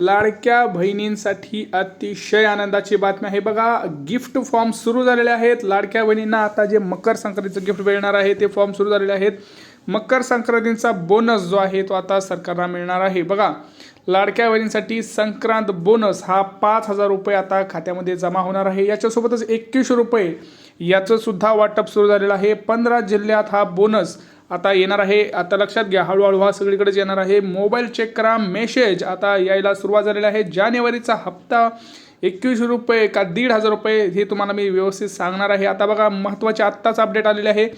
लाडक्या बहिणींसाठी अतिशय आनंदाची बातमी आहे. बघा गिफ्ट फॉर्म सुरू झालेले आहेत. लाडक्या बहिणींना आता जे मकर संक्रांतीचं गिफ्ट मिळणार आहे ते फॉर्म सुरू झालेले आहेत. मकर संक्रांतीचा बोनस जो आहे तो आता सरकारला मिळणार आहे. बघा लाडक्या बहिणींसाठी संक्रांत बोनस हा पाच हजार रुपये आता खात्यामध्ये जमा होणार आहे. याच्यासोबतच एकवीसशे रुपये याचं सुद्धा वाटप सुरू झालेलं आहे. पंधरा जिल्ह्यात हा बोनस आता येणार आहे आता लक्षात घ्या हळूहळू हा सगळीकडेच येणार आहे. मोबाईल चेक करा मेसेज आता यायला सुरुवात झालेला आहे. जानेवारीचा हप्ता एकवीसशे रुपये का दीड हजार रुपये हे तुम्हाला मी व्यवस्थित सांगणार आहे. आता बघा महत्त्वाचे आत्ताच अपडेट आलेले आहे.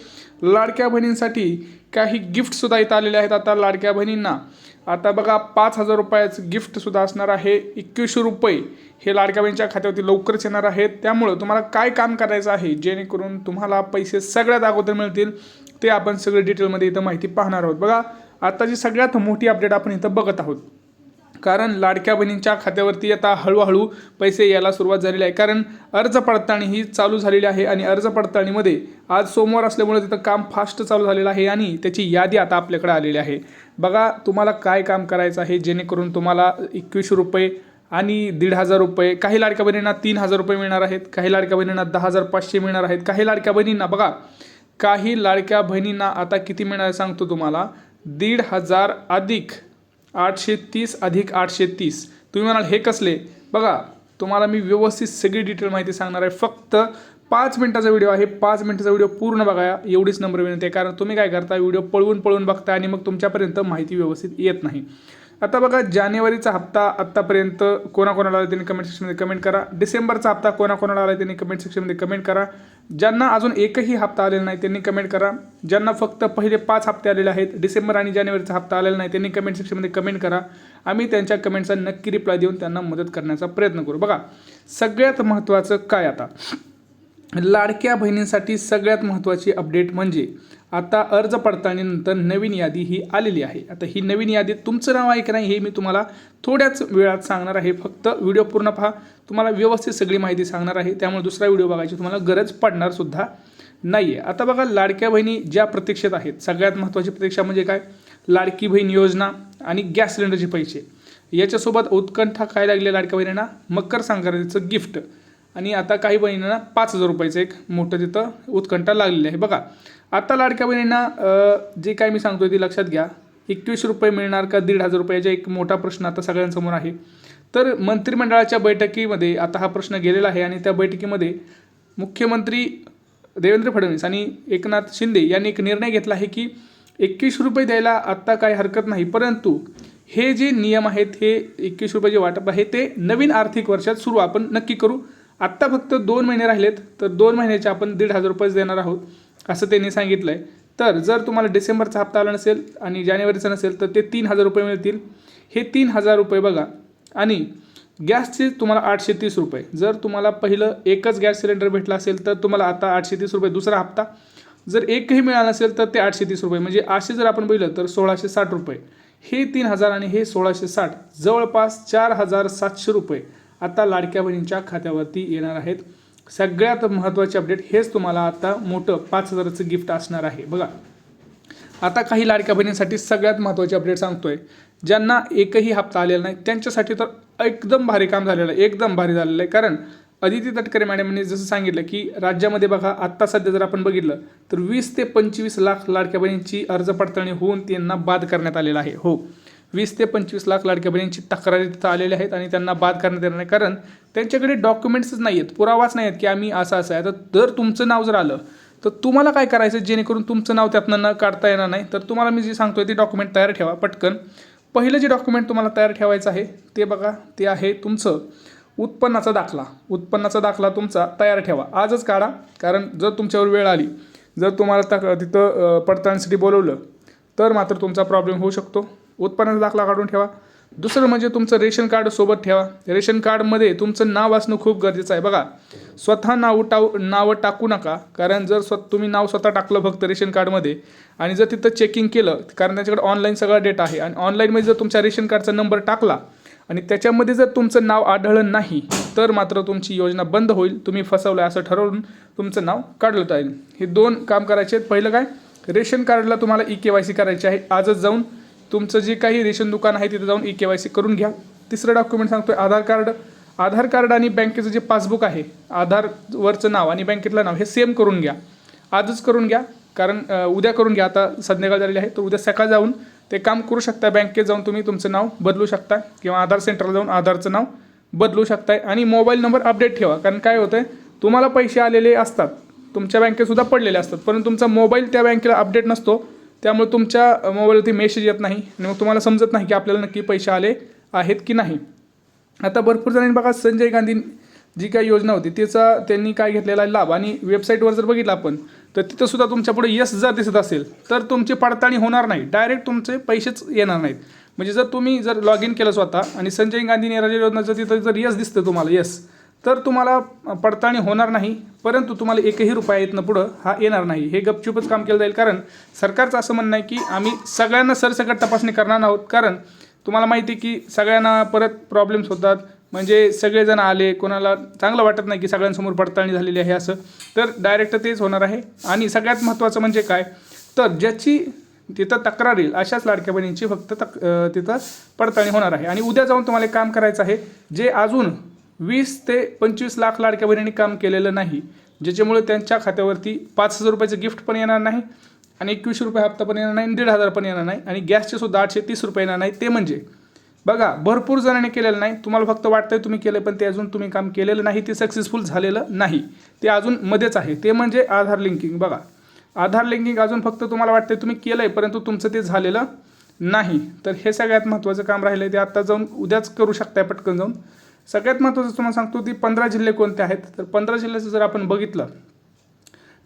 लाडक्या बहिणींसाठी काही गिफ्टसुद्धा इथं आलेले आहेत आता लाडक्या बहिणींना. आता बघा पाच हजार रुपयाचं गिफ्टसुद्धा असणार आहे. एकवीसशे रुपये हे लाडक्या बहिणीच्या खात्यावरती लवकरच येणार आहेत. त्यामुळं तुम्हाला काय काम करायचं आहे? जेणेकरून तुम्हाला पैसे सगळ्यात अगोदर मिळतील. ते आपण सगळे डिटेलमध्ये इथं माहिती पाहणार आहोत. बघा आताची सगळ्यात मोठी अपडेट आपण इथं बघत आहोत. कारण लाडक्या बहिणींच्या खात्यावरती आता हळूहळू पैसे यायला सुरुवात झालेली आहे. कारण अर्ज पडताळणी ही चालू झालेली आहे आणि अर्ज पडताळणीमध्ये आज सोमवार असल्यामुळे तिथं काम फास्ट चालू झालेलं आहे आणि त्याची यादी आता आपल्याकडे आलेली आहे. बघा तुम्हाला काय काम करायचं आहे? जेणेकरून तुम्हाला एकवीसशे रुपये आणि दीड हजार रुपये काही लाडक्या बहिणींना तीन हजार रुपये मिळणार आहेत काही लाडक्या बहिणींना दहा हजार पाचशे मिळणार आहेत काही लाडक्या बहिणींना बघा काही लाडक्या बहिणींना आता किती मिळणार सांगतो तुम्हाला? दीड हजार अधिक आठशे तीस अधिक आठशे तीस. तुम्ही म्हणाल हे कसले? बघा तुम्हाला मी व्यवस्थित सगळी डिटेल माहिती सांगणार आहे. फक्त पाच मिनिटाचा व्हिडिओ आहे. पाच मिनिटाचा व्हिडिओ पूर्ण बघा. एवढीच नंबर विनंती आहे. कारण तुम्ही काय करता व्हिडिओ पळवून पळवून बघता आणि मग तुमच्यापर्यंत माहिती व्यवस्थित येत नाही. आता बघा जानेवारीचा हप्ता आत्तापर्यंत कोणाकोणाला आला त्यांनी कमेंट सेक्शनमध्ये कमेंट करा. डिसेंबरचा हप्ता कोणाकोणाला आला त्यांनी कमेंट सेक्शनमध्ये कमेंट करा. ज्यांना अजून एकही हप्ता आलेला नाही त्यांनी कमेंट करा. ज्यांना फक्त पहिले पाच हप्ते आलेले आहेत डिसेंबर आणि जानेवारीचा हप्ता आलेला नाही त्यांनी कमेंट सेक्शनमध्ये कमेंट करा. आम्ही त्यांच्या कमेंटचा नक्की रिप्लाय देऊन त्यांना मदत करण्याचा प्रयत्न करू. बघा सगळ्यात महत्त्वाचं काय आता? लाडक्या बहिणींसाठी सगळ्यात महत्त्वाची अपडेट म्हणजे आता अर्ज पडताळणीनंतर नवीन यादी ही आलेली आहे. आता ही नवीन यादी तुमचं नाव आहे की नाही हे मी तुम्हाला थोड्याच वेळात सांगणार आहे. फक्त व्हिडिओ पूर्ण पहा. तुम्हाला व्यवस्थित सगळी माहिती सांगणार आहे. त्यामुळे दुसरा व्हिडिओ बघायची तुम्हाला गरज पडणारसुद्धा नाही आहे आता बघा लाडक्या बहिणी ज्या प्रतीक्षेत आहेत सगळ्यात महत्त्वाची प्रतीक्षा म्हणजे काय? लाडकी बहीण योजना आणि गॅस सिलेंडरचे पैसे. याच्यासोबत उत्कंठा काय लागले लाडक्या बहिणींना? मकर संक्रांतीचं गिफ्ट. आणि आता काही बहिणींना पाच हजार रुपयाचं एक मोठं तिथं उत्कंठा लागलेली आहे. बघा आता लाडक्या बहिणींना जे काय मी सांगतोय ते लक्षात घ्या. एकवीस रुपये मिळणार का दीड हजार रुपयाचा एक मोठा प्रश्न आता सगळ्यांसमोर आहे. तर मंत्रिमंडळाच्या बैठकीमध्ये आता हा प्रश्न गेलेला आहे आणि त्या बैठकीमध्ये मुख्यमंत्री देवेंद्र फडणवीस आणि एकनाथ शिंदे यांनी एक निर्णय घेतला आहे की एकवीस रुपये द्यायला आत्ता काही हरकत नाही. परंतु हे जे नियम आहेत हे एकवीस रुपये जे वाटप आहे ते नवीन आर्थिक वर्षात सुरू आपण नक्की करू. आत्ता फक्त दोन महिने राहिलेत तर दोन महिन्याचे आपण दीड हजार रुपये देणार आहोत असं त्यांनी सांगितलं आहे तर जर तुम्हाला डिसेंबरचा हप्ता आला नसेल आणि जानेवारीचा नसेल तर ते तीन हजार रुपये मिळतील. हे तीन हजार रुपये बघा. आणि गॅसचे तुम्हाला आठशे तीस रुपये. जर तुम्हाला पहिलं एकच गॅस सिलेंडर भेटला असेल तर तुम्हाला आता आठशे तीस रुपये दुसरा हप्ता. जर एकही मिळाला नसेल तर ते आठशे तीस रुपये. म्हणजे असे जर आपण बघितलं तर सोळाशे साठ रुपये. हे तीन हजार आणि हे सोळाशे साठ जवळपास चार हजार सातशे रुपये. आता लाडक्या बहिणींच्या खात्यावरती येणार आहेत. सगळ्यात महत्त्वाचे अपडेट हेच तुम्हाला आता मोठं पाच हजाराचं गिफ्ट असणार आहे. बघा. आता काही लाडक्या बहिणींसाठी सगळ्यात महत्त्वाचे अपडेट सांगतोय. ज्यांना एकही हप्ता आलेला नाही त्यांच्यासाठी तर एकदम भारी काम झालेलं आहे. एकदम भारी झालेलं आहे. कारण अदिती तटकरे मॅडमने जसं सांगितलं की राज्यामध्ये बघा आत्ता सध्या जर आपण बघितलं तर वीस ते पंचवीस लाख लाडक्या बहिणींची अर्ज पडताळणी होऊन त्यांना बाद करण्यात आलेला आहे. हो. वीस ते पंचवीस लाख लाडक्या बहिणींची तक्रारी तिथं आलेल्या आहेत आणि त्यांना बाद करण्यात येणार नाही. कारण त्यांच्याकडे डॉक्युमेंट्सच नाही आहेत पुरावाच नाही आहेत की आम्ही असं असं आहे. तर जर तुमचं नाव जर आलं तर तुम्हाला काय करायचं? जेणेकरून तुमचं नाव त्यातनं न काढता येणार नाही. तर तुम्हाला मी जे सांगतोय ते डॉक्युमेंट तयार ठेवा पटकन. पहिलं जे डॉक्युमेंट तुम्हाला तयार ठेवायचं आहे ते बघा ते आहे तुमचं उत्पन्नाचा दाखला. उत्पन्नाचा दाखला तुमचा तयार ठेवा. आजच काढा कारण जर तुमच्यावर वेळ आली जर तुम्हाला तक तिथं पडताळणीसाठी बोलवलं तर मात्र तुमचा प्रॉब्लेम होऊ शकतो. उत्पन्नाचा दाखला काढून ठेवा. दुसरं म्हणजे तुमचं रेशन कार्ड सोबत ठेवा. रेशन कार्डमध्ये तुमचं नाव असणं खूप गरजेचं आहे. बघा स्वतः नाव टाव नावं टाकू नका. कारण जर स्व तुम्ही नाव स्वतः टाकलं फक्त रेशन कार्डमध्ये आणि जर तिथं चेकिंग केलं कारण त्याच्याकडे ऑनलाईन सगळा डेटा आहे. आणि ऑनलाईनमध्ये जर तुमच्या रेशन कार्डचा नंबर टाकला आणि त्याच्यामध्ये जर तुमचं नाव आढळलं नाही तर मात्र तुमची योजना बंद होईल. तुम्ही फसवलं असं ठरवून तुमचं नाव काढलं जाईल. हे दोन काम करायचे आहेत. पहिलं काय? रेशन कार्डला तुम्हाला ई के वाय सी करायची आहे. आजच जाऊन तुमचं जे काही रेशन दुकान आहे तिथं जाऊन ई के वाय सी करून घ्या. तिसरं डॉक्युमेंट सांगतोय आधार कार्ड. आधार कार्ड आणि बँकेचं जे पासबुक आहे आधारवरचं नाव आणि बँकेतलं नाव हे सेम करून घ्या. आजच करून घ्या कारण उद्या करून घ्या. आता संध्याकाळ झालेली आहे तर उद्या सकाळ जाऊन ते काम करू शकता. बँकेत जाऊन तुम्ही तुमचं नाव बदलू शकता किंवा आधार सेंटरला जाऊन आधारचं नाव बदलू शकताय. आणि मोबाईल नंबर अपडेट ठेवा कारण काय होतं आहे तुम्हाला पैसे आलेले असतात. तुमच्या बँकेतसुद्धा पडलेले असतात परंतु तुमचा मोबाईल त्या बँकेला अपडेट नसतो. त्यामुळे तुमच्या मोबाईलवरती मेसेज येत नाही. आणि मग तुम्हाला समजत नाही की आपल्याला नक्की पैसे आले आहेत की नाही. आता भरपूर जणांनी बघा संजय गांधी जी काही योजना होती त्याचा त्यांनी काय घेतलेला आहे लाभ. आणि वेबसाईटवर जर बघितलं आपण तर तिथंसुद्धा तुमच्यापुढे यस जर दिसत असेल तर तुमची पडताळणी होणार नाही. डायरेक्ट तुमचे पैसेच येणार नाहीत. म्हणजे जर तुम्ही जर लॉग इन केलं स्वतः आणि संजय गांधी निराजी योजनाचं तिथं जर यस दिसतं तुम्हाला यस तर तुम्हाला पडताळणी होणार नाही परंतु तुम्हाला एकही रुपया येतनं पुढं हा येणार नाही. हे गपचूपच काम केलं जाईल कारण सरकारचं असं म्हणणं आहे की आम्ही सगळ्यांना सरसकट तपासणी करणार आहोत कारण तुम्हाला माहिती आहे की सगळ्यांना परत प्रॉब्लेम्स होतात. म्हणजे सगळेजण आले कोणाला चांगलं वाटत नाही की सगळ्यांसमोर पडताळणी झालेली आहे असं. तर डायरेक्ट तेच होणार आहे. आणि सगळ्यात महत्त्वाचं म्हणजे काय? तर ज्याची तिथं तक्रार येईल अशाच लाडक्या बहिणींची फक्त तक तिथं पडताळणी होणार आहे. आणि उद्या जाऊन तुम्हाला एक काम करायचं आहे. जे अजून वीस ते पंचवीस लाख लाडक्या बहिणींनी काम केलेलं नाही ज्याच्यामुळे त्यांच्या खात्यावरती पाच हजार रुपयाचं गिफ्ट पण येणार नाही आणि एकवीसशे रुपये हप्ता पण येणार नाही आणि दीड हजार पण येणार नाही आणि गॅसचे सुद्धा आठशे तीस रुपये येणार नाही. ते म्हणजे बघा भरपूर जणांनी केलेलं नाही. तुम्हाला फक्त वाटतंय तुम्ही केलं पण ते अजून तुम्ही काम केलेलं नाही. ते सक्सेसफुल झालेलं नाही. ते अजून मध्येच आहे. ते म्हणजे आधार लिंकिंग बघा आधार लिंकिंग अजून फक्त तुम्हाला वाटतंय तुम्ही केलं आहे परंतु तुमचं ते झालेलं नाही. तर हे सगळ्यात महत्त्वाचं काम राहिलं आहे ते आत्ता जाऊन उद्याच करू शकताय पटकन जाऊन. सगळ्यात महत्त्वाचं तुम्हाला सांगतो ती पंधरा जिल्हे कोणते आहेत? तर पंधरा जिल्ह्याचं जर आपण बघितलं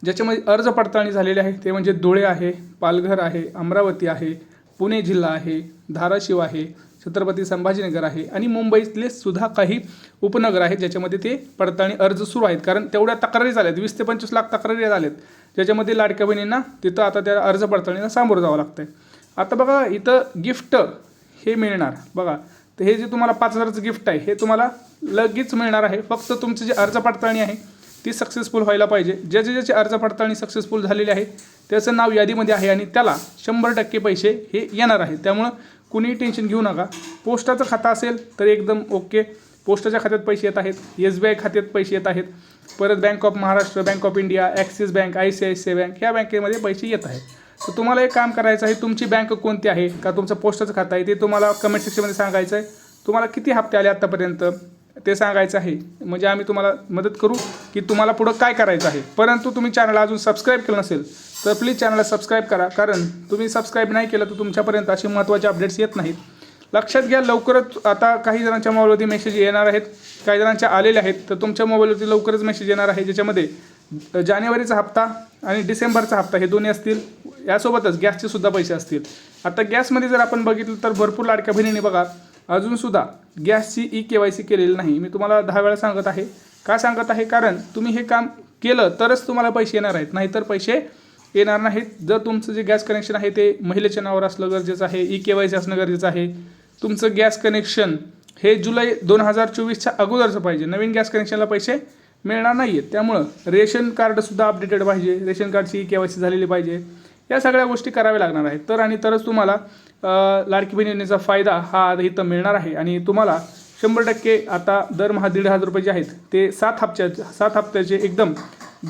ज्याच्यामध्ये अर्ज पडताळणी झालेली आहे ते म्हणजे धुळे आहे पालघर आहे अमरावती आहे पुणे जिल्हा आहे धाराशिव आहे छत्रपती संभाजीनगर आहे आणि मुंबईतले सुद्धा काही उपनगर आहेत ज्याच्यामध्ये ते पडताळणी अर्ज सुरू आहेत. कारण तेवढ्या तक्रारी झाल्यात वीस ते पंचवीस लाख तक्रारी झाल्यात ज्याच्यामध्ये लाडक्या बहिणींना तिथं आता त्या अर्ज पडताळणीला सामोरं जावं लागतं आहे आता बघा इथं गिफ्ट हे मिळणार. बघा तर हे जे तुम्हाला पाच हजाराचं गिफ्ट आहे हे तुम्हाला लगेच मिळणार आहे. फक्त तुमचं जे अर्ज पडताळणी आहे ती सक्सेसफुल व्हायला पाहिजे. ज्याचे ज्याचे अर्ज पडताळणी सक्सेसफुल झालेली आहे त्याचं नाव यादीमध्ये आहे आणि त्याला शंभर टक्के पैसे हे येणार आहे. त्यामुळं कुणीही टेन्शन घेऊ नका. पोस्टाचं खातं असेल तर एकदम ओके. पोस्टाच्या खात्यात पैसे येत आहेत. एस बी आय खात्यात पैसे येत आहेत. परत bank of Maharashtra bank of India Axis bank I C I C I bank ह्या बँकेमध्ये पैसे येत आहेत. तर तुम्हाला एक काम करायचं आहे तुमची बँक कोणती आहे का तुमचं पोस्टाचं खातं आहे ते तुम्हाला कमेंट सेक्शनमध्ये सांगायचं आहे. तुम्हाला किती हप्ते आले आत्तापर्यंत ते सांगायचं आहे. म्हणजे आम्ही तुम्हाला मदत करू की तुम्हाला पुढं काय करायचं आहे. परंतु तुम्ही चॅनलला अजून सबस्क्राईब केलं नसेल तर प्लीज चॅनलला सबस्क्राईब करा. कारण तुम्ही सबस्क्राईब नाही केलं तर तुमच्यापर्यंत असे महत्त्वाचे अपडेट्स येत नाहीत. लक्षात घ्या लवकरच आता काही जणांच्या मोबाईलवरती मेसेज येणार आहेत. काही जणांच्या आलेले आहेत. तर तुमच्या मोबाईलवरती लवकरच मेसेज येणार आहे ज्याच्यामध्ये जानेवारीचा हप्ता आणि डिसेंबरचा हप्ता हे दोन्ही असतील. यासोबतच गॅसचे सुद्धा पैसे असतील. आता गॅसमध्ये जर आपण बघितलं तर भरपूर लाडक्या बहिणीने बघा अजूनसुद्धा गॅसची ई के वाय सी केलेली नाही. मी तुम्हाला दहा वेळा सांगत आहे. का सांगत आहे? कारण तुम्ही हे काम केलं तरच तुम्हाला पैसे येणार आहेत. नाहीतर पैसे येणार नाहीत. जर तुमचं जे गॅस कनेक्शन आहे ते महिलेच्या नावावर असलं गरजेचं आहे ई के वाय सी असणं गरजेचं आहे तुमचं गॅस कनेक्शन हे जुलै दोन हजार चोवीसच्या अगोदरचं पाहिजे. नवीन गॅस कनेक्शनला पैसे मिळणार नाही आहेत त्यामुळं रेशन कार्डसुद्धा अपडेटेड पाहिजे. रेशन कार्डची के वाय सी झालेली पाहिजे. या सगळ्या गोष्टी कराव्या लागणार आहेत. तर आणि तरच तुम्हाला लाडकी बहीण योजनेचा फायदा हा इथं मिळणार आहे. आणि तुम्हाला शंभर टक्के आता दरमहा दीड हजार रुपये जे आहेत ते सात हप्त्या सात हप्त्याचे एकदम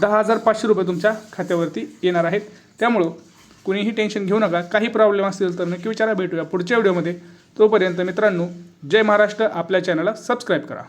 दहा हजार पाचशे रुपये तुमच्या खात्यावरती येणार आहेत. त्यामुळं कुणीही टेन्शन घेऊ नका. काही प्रॉब्लेम असतील तर नक्की विचारा. भेटूया पुढच्या व्हिडिओमध्ये. तोपर्यंत मित्रांनो जय महाराष्ट्र. आपल्या चॅनलला सबस्क्राईब करा.